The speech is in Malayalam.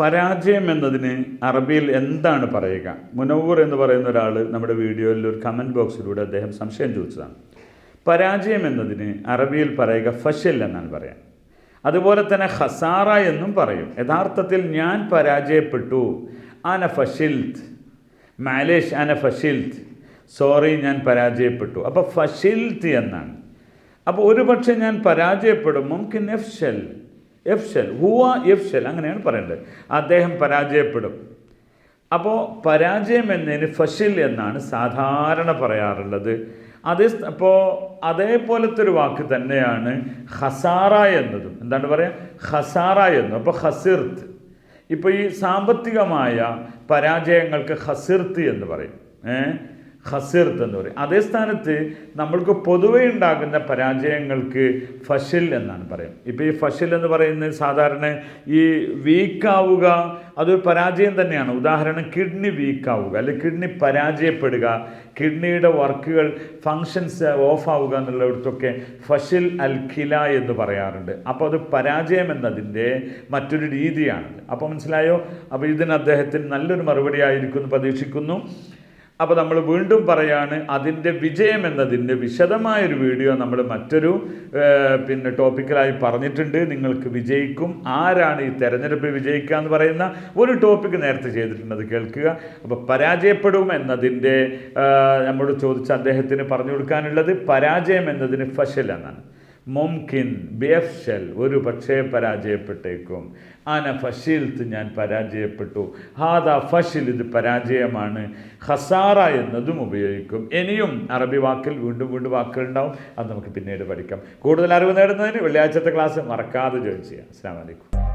പരാജയം എന്നതിന് അറബിയിൽ എന്താണ് പറയുക? മുനവൂർ എന്ന് പറയുന്ന ഒരാൾ നമ്മുടെ വീഡിയോയിൽ ഒരു കമന്റ് ബോക്സിലൂടെ അദ്ദേഹം സംശയം ചോദിച്ചതാണ്. പരാജയം എന്നതിന് അറബിയിൽ പറയുക ഫഷൽ എന്നാണ് പറയാം അതുപോലെ തന്നെ ഹസാറ എന്നും പറയും. യഥാർത്ഥത്തിൽ ഞാൻ പരാജയപ്പെട്ടു. അന ഫഷിൽത്ത് മാലേഷ് അന ഫഷിൽത്ത് സോറി ഞാൻ പരാജയപ്പെട്ടു. അപ്പോൾ ഫഷിൽത്ത് എന്നാണ്. അപ്പോൾ ഒരു പക്ഷേ ഞാൻ പരാജയപ്പെടും. നമുക്ക് എഫ്ഷൽ. എഫ്ഷൽ ഹുവ എഫ്ഷൽ അങ്ങനെയാണ് പറയേണ്ടത്. അദ്ദേഹം പരാജയപ്പെടും. അപ്പോൾ പരാജയം എന്നതിന് ഫഷിൽ എന്നാണ് സാധാരണ പറയാറുള്ളത്. അതേ അപ്പോൾ അതേപോലത്തെ ഒരു വാക്ക് തന്നെയാണ് ഹസാറ എന്നതും. എന്താണ് പറയുക ഹസാറ എന്നും. അപ്പോൾ ഹസിർത്ത് ഇപ്പോൾ ഈ സാമ്പത്തികമായ പരാജയങ്ങൾക്ക് ഹസിർത്ത് എന്ന് പറയും. ഏഹ് ഹസിർത്ത് എന്ന് പറയും. അതേ സ്ഥാനത്ത് നമ്മൾക്ക് പൊതുവെ ഉണ്ടാകുന്ന പരാജയങ്ങൾക്ക് ഫഷിൽ എന്നാണ് പറയും ഇപ്പോൾ ഈ ഫഷിൽ എന്ന് പറയുന്നത് സാധാരണ ഈ വീക്കാവുക അതൊരു പരാജയം തന്നെയാണ്. ഉദാഹരണം കിഡ്നി വീക്കാവുക അല്ലെങ്കിൽ കിഡ്നി പരാജയപ്പെടുക കിഡ്നിയുടെ വർക്കുകൾ ഫങ്ഷൻസ് ഓഫ് ആവുക എന്നുള്ളിടത്തൊക്കെ ഫഷിൽ അൽ ഖില എന്ന് പറയാറുണ്ട്. അപ്പോൾ അത് പരാജയം എന്നതിന്റെ മറ്റൊരു രീതിയാണ് അപ്പോൾ മനസ്സിലായോ? അപ്പോൾ ഇതിന് അദ്ദേഹത്തിന് നല്ലൊരു മറുപടി ആയിരിക്കും എന്ന് പ്രതീക്ഷിക്കുന്നു. അപ്പോൾ നമ്മൾ വീണ്ടും പറയാണ് അതിന്റെ വിജയം എന്നതിന്റെ വിശദമായൊരു വീഡിയോ നമ്മൾ മറ്റൊരു പിന്നെ ടോപ്പിക്കലായി പറഞ്ഞിട്ടുണ്ട്. നിങ്ങൾക്ക് വിജയിക്കും. ആരാണ് ഈ തെരഞ്ഞെടുപ്പിൽ വിജയിക്കുക എന്ന് പറയുന്ന ഒരു ടോപ്പിക്ക് നേരത്തെ ചെയ്തിട്ടുണ്ട്. അത് കേൾക്കുക. അപ്പോൾ പരാജയപ്പെടും എന്നതിന്റെ നമ്മൾ ചോദിച്ച അദ്ദേഹത്തിന് പറഞ്ഞു കൊടുക്കാനുള്ളത് പരാജയം എന്നതിന് ഫഷൽ എന്നാണ്. മുംകിൻ ബിയഫ്ഷൽ ഒരു പക്ഷേ പരാജയപ്പെട്ടേക്കും. ആന ഫഷീൽത്ത് ഞാൻ പരാജയപ്പെട്ടു. ഹാദ ഫഷിൽ ഇത് പരാജയമാണ്. ഹസാറ എന്നതും ഉപയോഗിക്കും. ഇനിയും അറബി വാക്കിൽ വീണ്ടും വീണ്ടും വാക്കുകളുണ്ടാവും. അത് നമുക്ക് പിന്നീട് പഠിക്കാം. കൂടുതൽ അറിവ് നേടുന്നതിന് വെള്ളിയാഴ്ചത്തെ ക്ലാസ് മറക്കാതെ ജോയിൻ ചെയ്യാം അസ്സാം വലൈക്കും